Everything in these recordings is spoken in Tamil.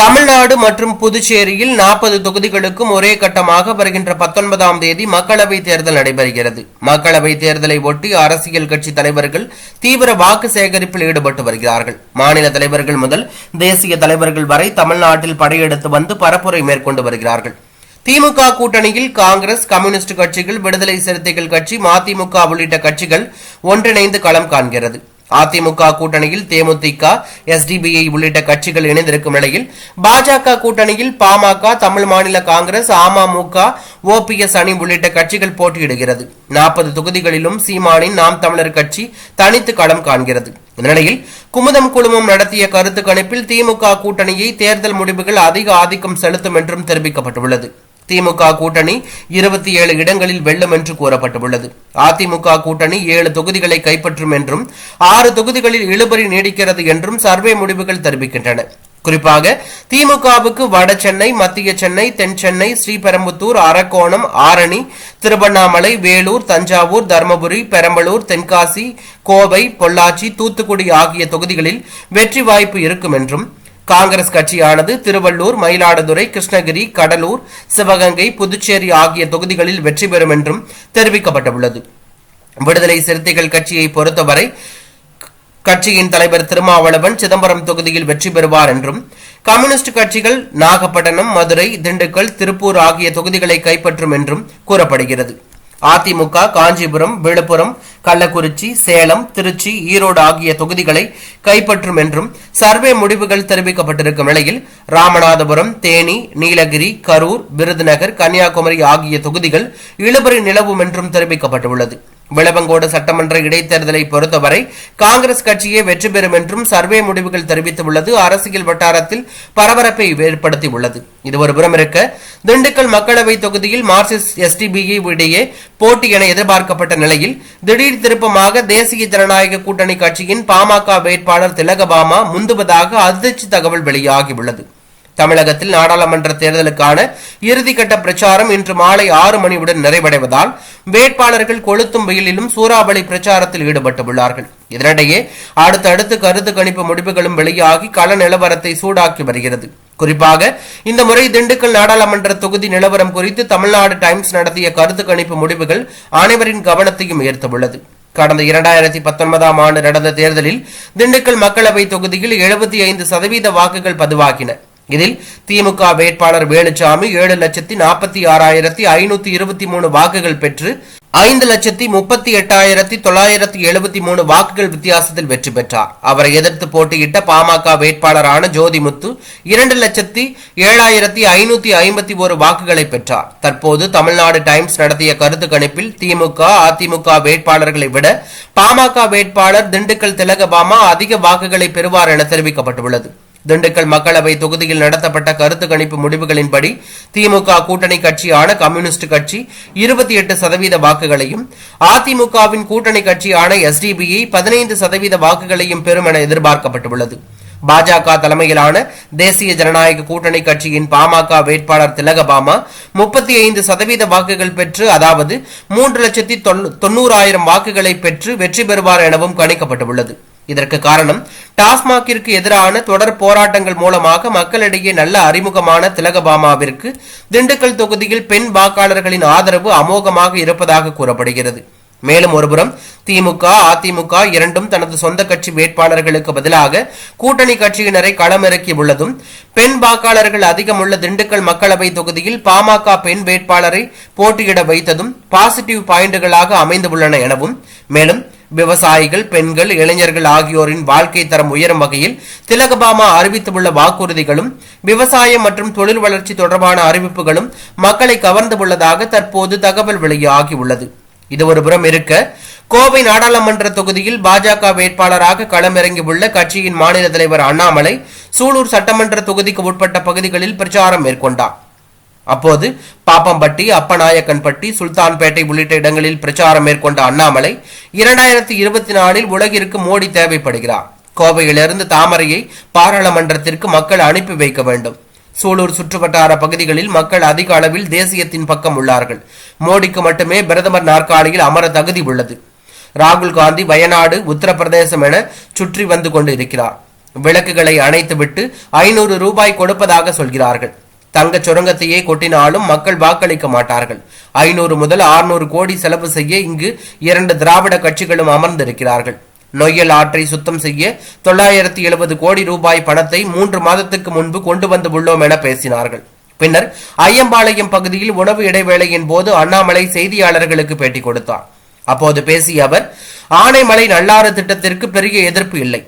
தமிழ்நாடு மற்றும் புதுச்சேரியில் நாற்பது தொகுதிகளுக்கும் ஒரே கட்டமாக வருகின்ற பத்தொன்பதாம் தேதி மக்களவைத் தேர்தல் நடைபெறுகிறது. மக்களவைத் தேர்தலை ஒட்டி அரசியல் கட்சி தலைவர்கள் தீவிர வாக்கு சேகரிப்பில் ஈடுபட்டு வருகிறார்கள். மாநில தலைவர்கள் முதல் தேசிய தலைவர்கள் வரை தமிழ்நாட்டில் படையெடுத்து வந்து பரப்புரை மேற்கொண்டு வருகிறார்கள். திமுக கூட்டணியில் காங்கிரஸ் கம்யூனிஸ்ட் கட்சிகள் விடுதலை சிறுத்தைகள் கட்சி மதிமுக உள்ளிட்ட கட்சிகள் ஒன்றிணைந்து களம் காண்கிறது. அதிமுக கூட்டணியில் தேமுதிக எஸ்டிபிஐ உள்ளிட்ட கட்சிகள் இணைந்திருக்கும் நிலையில் பாஜக கூட்டணியில் பாமக தமிழ் மாநில காங்கிரஸ் அமமுக ஓபிஎஸ் அணி உள்ளிட்ட கட்சிகள் போட்டியிடுகிறது. நாற்பது தொகுதிகளிலும் சீமானின் நாம் தமிழர் கட்சி தனித்து களம் காண்கிறது. இந்த நிலையில் குமுதம் குழுமம் நடத்திய கருத்து கணிப்பில் திமுக கூட்டணியை தேர்தல் முடிவுகள் அதிக ஆதிக்கம் செலுத்தும் என்றும் தெரிவிக்கப்பட்டுள்ளது. திமுக கூட்டணி இருபத்தி ஏழு இடங்களில் வெல்லும் என்று கூறப்பட்டுள்ளது. அதிமுக கூட்டணி ஏழு தொகுதிகளை கைப்பற்றும் என்றும் ஆறு தொகுதிகளில் இழுபறி நீடிக்கிறது என்றும் சர்வே முடிவுகள் தெரிவிக்கின்றன. குறிப்பாக திமுகவுக்கு வட சென்னை மத்திய சென்னை தென் சென்னை ஸ்ரீபெரும்புத்தூர் அரக்கோணம் ஆரணி திருவண்ணாமலை வேலூர் தஞ்சாவூர் தருமபுரி பெரம்பலூர் தென்காசி கோவை பொள்ளாச்சி தூத்துக்குடி ஆகிய தொகுதிகளில் வெற்றி வாய்ப்பு இருக்கும் என்றும் காங்கிரஸ் கட்சியானது திருவள்ளூர் மயிலாடுதுறை கிருஷ்ணகிரி கடலூர் சிவகங்கை புதுச்சேரி ஆகிய தொகுதிகளில் வெற்றி பெறும் என்றும் தெரிவிக்கப்பட்டுள்ளது. விடுதலை சிறுத்தைகள் கட்சியை பொறுத்தவரை கட்சியின் தலைவர் திருமாவளவன் சிதம்பரம் தொகுதியில் வெற்றி பெறுவார் என்றும் கம்யூனிஸ்ட் கட்சிகள் நாகப்பட்டினம் மதுரை திண்டுக்கல் திருப்பூர் ஆகிய தொகுதிகளை கைப்பற்றும் என்றும் கூறப்படுகிறது. அதிமுக காஞ்சிபுரம் விழுப்புரம் கள்ளக்குறிச்சி சேலம் திருச்சி ஈரோடு ஆகிய தொகுதிகளை கைப்பற்றும் என்றும் சர்வே முடிவுகள் தெரிவிக்கப்பட்டிருக்கும் நிலையில் ராமநாதபுரம் தேனி நீலகிரி கரூர் விருதுநகர் கன்னியாகுமரி ஆகிய தொகுதிகள் இழுபறி நிலவும் என்றும் தெரிவிக்கப்பட்டுள்ளது. விளவங்கோடு சட்டமன்ற இடைத்தேர்தலை பொறுத்தவரை காங்கிரஸ் கட்சியே வெற்றி பெறும் என்றும் சர்வே முடிவுகள் தெரிவித்துள்ளது. அரசியல் வட்டாரத்தில் பரபரப்பை ஏற்படுத்தியுள்ளது. இது ஒரு புறம் இருக்க திண்டுக்கல் மக்களவை தொகுதியில் மார்க்சிஸ்ட் எஸ்டிபிஐ இடையே போட்டி என எதிர்பார்க்கப்பட்ட நிலையில் திடீர் திருப்பமாக தேசிய ஜனநாயக கூட்டணி கட்சியின் பாமக வேட்பாளர் திலகபாமா முந்துவதாக அதிர்ச்சி தகவல் வெளியாகியுள்ளது. தமிழகத்தில் நாடாளுமன்ற தேர்தலுக்கான இறுதிக்கட்ட பிரச்சாரம் இன்று மாலை ஆறு மணியுடன் நிறைவடைவதால் வேட்பாளர்கள் கொளுத்தும் வெயிலிலும் சூறாவளி பிரச்சாரத்தில் ஈடுபட்டுள்ளார்கள். இதனிடையே அடுத்தடுத்து கருத்து கணிப்பு முடிவுகளும் வெளியாகி கள நிலவரத்தை சூடாக்கி வருகிறது. குறிப்பாக இந்த முறை திண்டுக்கல் நாடாளுமன்ற தொகுதி நிலவரம் குறித்து தமிழ்நாடு டைம்ஸ் நடத்திய கருத்து கணிப்பு முடிவுகள் அனைவரின் கவனத்தையும் ஈர்த்துள்ளது. கடந்த இரண்டாயிரத்தி பத்தொன்பதாம் ஆண்டு நடந்த தேர்தலில் திண்டுக்கல் மக்களவை தொகுதியில் எழுபத்தி ஐந்து சதவீத வாக்குகள் பதிவாகின. இதில் திமுக வேட்பாளர் வேலுச்சாமி ஏழு லட்சத்தி நாற்பத்தி ஆறாயிரத்தி ஐநூத்தி இருபத்தி மூணு வாக்குகள் பெற்று ஐந்து லட்சத்தி முப்பத்தி எட்டாயிரத்தி தொள்ளாயிரத்தி எழுபத்தி மூணு வாக்குகள் வித்தியாசத்தில் வெற்றி பெற்றார். அவரை எதிர்த்து போட்டியிட்ட பாமக வேட்பாளரான ஜோதிமுத்து இரண்டு லட்சத்தி ஏழாயிரத்தி ஐநூத்தி ஐம்பத்தி ஒரு வாக்குகளை பெற்றார். தற்போது தமிழ்நாடு டைம்ஸ் நடத்திய கருத்து கணிப்பில் திமுக அதிமுக வேட்பாளர்களை விட பாமக வேட்பாளர் திண்டுக்கல் திலகபாமா அதிக வாக்குகளை பெறுவார் என தெரிவிக்கப்பட்டுள்ளது. திண்டுக்கல் மக்களவை தொகுதியில் நடத்தப்பட்ட கருத்து கணிப்பு முடிவுகளின்படி திமுக கூட்டணி கட்சியான கம்யூனிஸ்ட் கட்சி இருபத்தி எட்டு சதவீத வாக்குகளையும் அதிமுகவின் கூட்டணி கட்சியான எஸ்டிபிஐ பதினைந்து சதவீத வாக்குகளையும் பெறும் என எதிர்பார்க்கப்பட்டுள்ளது. பாஜக தலைமையிலான தேசிய ஜனநாயக கூட்டணி கட்சியின் பாமக வேட்பாளர் திலகபாமா முப்பத்தி ஐந்து சதவீத வாக்குகள் பெற்று அதாவது மூன்று லட்சத்தி தொண்ணூறாயிரம் வாக்குகளை பெற்று வெற்றி பெறுவார் எனவும் கணிக்கப்பட்டுள்ளது. இதற்கு காரணம் டாஸ்மாகிற்கு எதிரான தொடர் போராட்டங்கள் மூலமாக மக்களிடையே நல்ல அறிமுகமான திலகபாமாவிற்கு திண்டுக்கல் தொகுதியில் பெண் வாக்காளர்களின் ஆதரவு அமோகமாக இருப்பதாக கூறப்படுகிறது. மேலும் ஒருபுறம் திமுக அதிமுக இரண்டும் தனது சொந்த கட்சி வேட்பாளர்களுக்கு பதிலாக கூட்டணி கட்சியினரை களமிறக்கியுள்ளதும் பெண் வாக்காளர்கள் அதிகம் உள்ள திண்டுக்கல் மக்களவை தொகுதியில் பாமக பெண் வேட்பாளரை போட்டியிட வைத்ததும் பாசிட்டிவ் பாயிண்டுகளாக அமைந்துள்ளன எனவும் மேலும் விவசாயிகள் பெண்கள் இளைஞர்கள் ஆகியோரின் வாழ்க்கை தரம் உயரும் வகையில் திலகபாமா அறிவித்துள்ள வாக்குறுதிகளும் விவசாயம் மற்றும் தொழில் வளர்ச்சி தொடர்பான அறிவிப்புகளும் மக்களை கவர்ந்துள்ளதாக தற்போது தகவல் வெளியாகியுள்ளது. இது ஒரு புறம் இருக்க கோவை நாடாளுமன்ற தொகுதியில் பாஜக வேட்பாளராக களமிறங்கியுள்ள கட்சியின் மாநில தலைவர் அண்ணாமலை சூலூர் சட்டமன்ற தொகுதிக்கு உட்பட்ட பகுதிகளில் பிரச்சாரம் மேற்கொண்டார். அப்போது பாப்பம்பட்டி அப்பநாயக்கன்பட்டி சுல்தான்பேட்டை உள்ளிட்ட இடங்களில் பிரச்சாரம் மேற்கொண்ட அண்ணாமலை இரண்டாயிரத்தி இருபத்தி நாலில் உலகிற்கு மோடி தேவைப்படுகிறார். கோவையிலிருந்து தாமரையை பாராளுமன்றத்திற்கு மக்கள் அனுப்பி வைக்க வேண்டும். சூலூர் சுற்றுவட்டார பகுதிகளில் மக்கள் அதிக அளவில் தேசியத்தின் பக்கம் உள்ளார்கள். மோடிக்கு மட்டுமே பிரதமர் நாற்காலியில் அமர தகுதி உள்ளது. ராகுல் காந்தி வயநாடு உத்தரப்பிரதேசம் என சுற்றி வந்து கொண்டு இருக்கிறார் விளக்குகளை அணைத்துவிட்டு ஐநூறு ரூபாய் கொடுப்பதாக சொல்கிறார்கள். தங்க சுரங்கத்தையே கொட்டினாலும் மக்கள் வாக்களிக்க மாட்டார்கள். ஐநூறு முதல் ஆறுநூறு கோடி செலவு செய்ய இங்கு இரண்டு திராவிட கட்சிகளும் அமர்ந்திருக்கிறார்கள். நொய்யல் ஆற்றை சுத்தம் செய்ய தொள்ளாயிரத்தி எழுபது கோடி ரூபாய் பணத்தை மூன்று மாதத்துக்கு முன்பு கொண்டு வந்து உள்ளோம் என பேசினார்கள். பின்னர் ஐயம்பாளையம் பகுதியில் உணவு இடைவேளையின் போது அண்ணாமலை செய்தியாளர்களுக்கு பேட்டி கொடுத்தார். அப்போது பேசிய அவர் ஆனைமலை நல்லாறு திட்டத்திற்கு பெரிய எதிர்ப்பு இல்லை.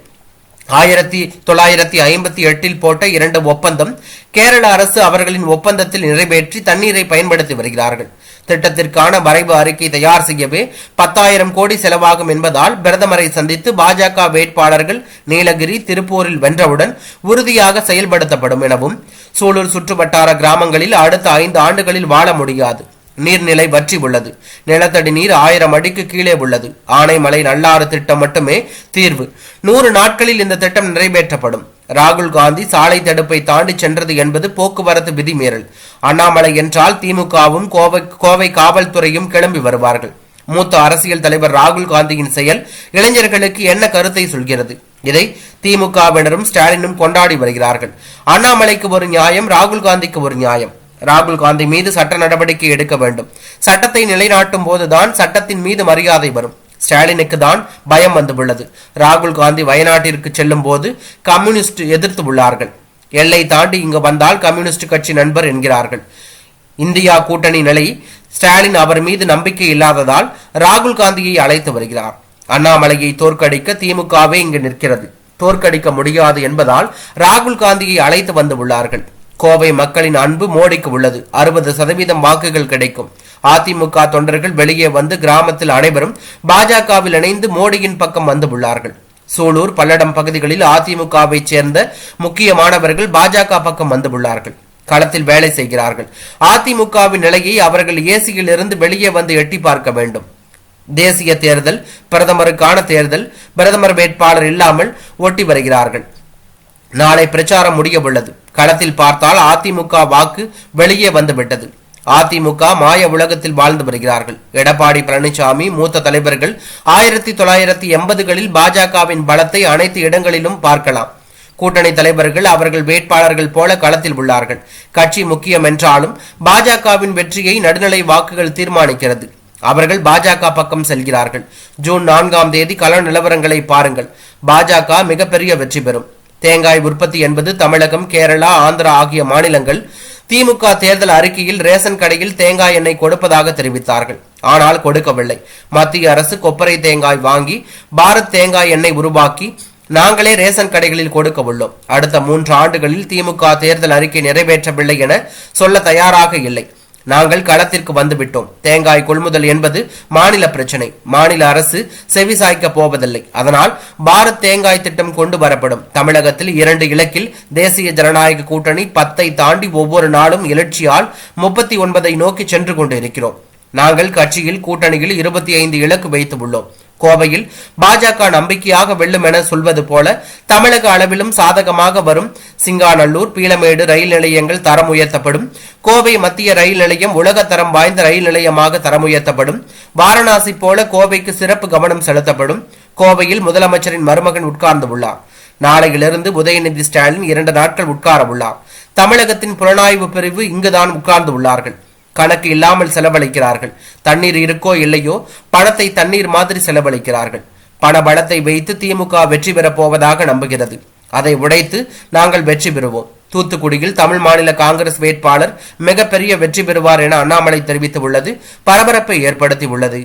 ஆயிரத்தி தொள்ளாயிரத்தி ஐம்பத்தி எட்டில் போட்ட இரண்டு ஒப்பந்தம் கேரள அரசு அவர்களின் ஒப்பந்தத்தில் நிறைவேற்றி தண்ணீரை பயன்படுத்தி வருகிறார்கள். திட்டத்திற்கான வரைவு அறிக்கை தயார் செய்யவே பத்தாயிரம் கோடி செலவாகும் என்பதால் பிரதமரை சந்தித்து பாஜக வேட்பாளர்கள் நீலகிரி திருப்பூரில் வென்றவுடன் உறுதியாக செயல்படுத்தப்படும் எனவும் சூலூர் சுற்றுவட்டார கிராமங்களில் அடுத்த ஐந்து ஆண்டுகளில் வாழ முடியாது. நீர்நிலை வற்றி உள்ளது. நிலத்தடி நீர் ஆயிரம் அடிக்கு கீழே உள்ளது. ஆனைமலை நல்லாறு திட்டம் மட்டுமே தீர்வு. நூறு நாட்களில் இந்த திட்டம் நிறைவேற்றப்படும். ராகுல் காந்தி சாலை தடுப்பை தாண்டி சென்றது என்பது போக்குவரத்து விதிமீறல். அண்ணாமலை என்றால் திமுகவும் கோவை கோவை காவல்துறையும் கிளம்பி வருவார்கள். மூத்த அரசியல் தலைவர் ராகுல் காந்தியின் செயல் இளைஞர்களுக்கு என்ன கருத்தை சொல்கிறது? இதை திமுகவினரும் ஸ்டாலினும் கொண்டாடி வருகிறார்கள். அண்ணாமலைக்கு ஒரு நியாயம் ராகுல் காந்திக்கு ஒரு நியாயம். ராகுல் காந்தி மீது சட்ட நடவடிக்கை எடுக்க வேண்டும். சட்டத்தை நிலைநாட்டும் போதுதான் சட்டத்தின் மீது மரியாதை வரும். ஸ்டாலினுக்கு தான் பயம் வந்துள்ளது. ராகுல் காந்தி வயநாட்டிற்கு செல்லும் போது கம்யூனிஸ்ட் எதிர்த்து உள்ளார்கள். எல்லை தாண்டி இங்கு வந்தால் கம்யூனிஸ்ட் கட்சி நண்பர் என்கிறார்கள். இந்தியா கூட்டணி நிலை ஸ்டாலின் அவர் மீது நம்பிக்கை இல்லாததால் ராகுல் காந்தியை அழைத்து வருகிறார். அண்ணாமலையை தோற்கடிக்க திமுகவே இங்கு நிற்கிறது. தோற்கடிக்க முடியாது என்பதால் ராகுல் காந்தியை அழைத்து வந்து உள்ளார்கள். கோவை மக்களின் அன்பு மோடிக்கு உள்ளது. அறுபது சதவீதம் வாக்குகள் கிடைக்கும். அதிமுக தொண்டர்கள் வெளியே வந்து கிராமத்தில் அனைவரும் பாஜகவில் இணைந்து மோடியின் பக்கம் வந்து உள்ளார்கள். சூலூர் பல்லடம் பகுதிகளில் அதிமுகவை சேர்ந்த முக்கியமானவர்கள் பாஜக பக்கம் வந்து உள்ளார்கள். களத்தில் வேலை செய்கிறார்கள். அதிமுகவின் நிலையை அவர்கள் ஏசியில் இருந்து வெளியே வந்து எட்டி பார்க்க வேண்டும். தேசிய தேர்தல் பிரதமருக்கான தேர்தல் பிரதமர் வேட்பாளர் இல்லாமல் ஒட்டி வருகிறார்கள். நாளை பிரச்சாரம் முடிய உள்ளது களத்தில் பார்த்தால் அதிமுக வாக்கு வெளியே வந்துவிட்டது. அதிமுக மாய உலகத்தில் வாழ்ந்து வருகிறார்கள். எடப்பாடி பழனிசாமி மூத்த தலைவர்கள் ஆயிரத்தி தொள்ளாயிரத்தி எண்பதுகளில் பாஜகவின் பலத்தை அனைத்து இடங்களிலும் பார்க்கலாம். கூட்டணி தலைவர்கள் அவர்கள் வேட்பாளர்கள் போல களத்தில் உள்ளார்கள். கட்சி முக்கியம் என்றாலும் பாஜகவின் வெற்றியை நடுநிலை வாக்குகள் தீர்மானிக்கிறது. அவர்கள் பாஜக பக்கம் செல்கிறார்கள். ஜூன் நான்காம் தேதி கள நிலவரங்களை பாருங்கள். பாஜக மிகப்பெரிய வெற்றி பெறும். தேங்காய் உற்பத்தி என்பது தமிழகம் கேரளா ஆந்திரா ஆகிய மாநிலங்கள் திமுக தேர்தல் அறிக்கையில் ரேஷன் கடையில் தேங்காய் எண்ணெய் கொடுப்பதாக தெரிவித்தார்கள். ஆனால் கொடுக்கவில்லை. மத்திய அரசு கொப்பரை தேங்காய் வாங்கி பாரத் தேங்காய் எண்ணெய் உருவாக்கி நாங்களே ரேஷன் கடைகளில் கொடுக்க உள்ளோம். அடுத்த மூன்று ஆண்டுகளில் திமுக தேர்தல் அறிக்கை நிறைவேற்றவில்லை என சொல்ல தயாராக இல்லை. நாங்கள் களத்திற்கு வந்துவிட்டோம். தேங்காய் கொள்முதல் என்பது மாநில பிரச்சனை. மாநில அரசு செவிசாய்க்க போவதில்லை. அதனால் பாரத் தேங்காய் திட்டம் கொண்டு வரப்படும். தமிழகத்தில் இரண்டு இலக்கில் தேசிய ஜனநாயக கூட்டணி பத்தை தாண்டி ஒவ்வொரு நாளும் எழுச்சியால் முப்பத்தி ஒன்பதை நோக்கி சென்று கொண்டு இருக்கிறோம் நாங்கள் கட்சியில் கூட்டணியில் இருபத்தி ஐந்து இலக்கு வைத்து உள்ளோம் கோவையில் பாஜக நம்பிக்கையாக வெல்லும் என சொல்வது போல தமிழக அளவிலும் சாதகமாக வரும் சிங்காநல்லூர் பீளமேடு ரயில் நிலையங்கள் தரம் உயர்த்தப்படும். கோவை மத்திய ரயில் நிலையம் உலக தரம் வாய்ந்த ரயில் நிலையமாக தரம் உயர்த்தப்படும். வாரணாசி போல கோவைக்கு சிறப்பு கவனம் செலுத்தப்படும். கோவையில் முதலமைச்சரின் மருமகன் உட்கார்ந்து உள்ளார் நாளையிலிருந்து உதயநிதி ஸ்டாலின் இரண்டு நாட்கள் உட்கார உள்ளார் தமிழகத்தின் புலனாய்வு பிரிவு இங்குதான் உட்கார்ந்து உள்ளார்கள் கணக்கு இல்லாமல் செலவழிக்கிறார்கள். தண்ணீர் இருக்கோ இல்லையோ பணத்தை தண்ணீர் மாதிரி செலவழிக்கிறார்கள். பண பலத்தை வைத்து திமுக வெற்றி பெறப் போவதாக நம்புகிறது. அதை உடைத்து நாங்கள் வெற்றி பெறுவோம். தூத்துக்குடியில் தமிழ் மாநில காங்கிரஸ் வேட்பாளர் மிகப்பெரிய வெற்றி பெறுவார் என அண்ணாமலை தெரிவித்துள்ளது. பரபரப்பை ஏற்படுத்தி உள்ளது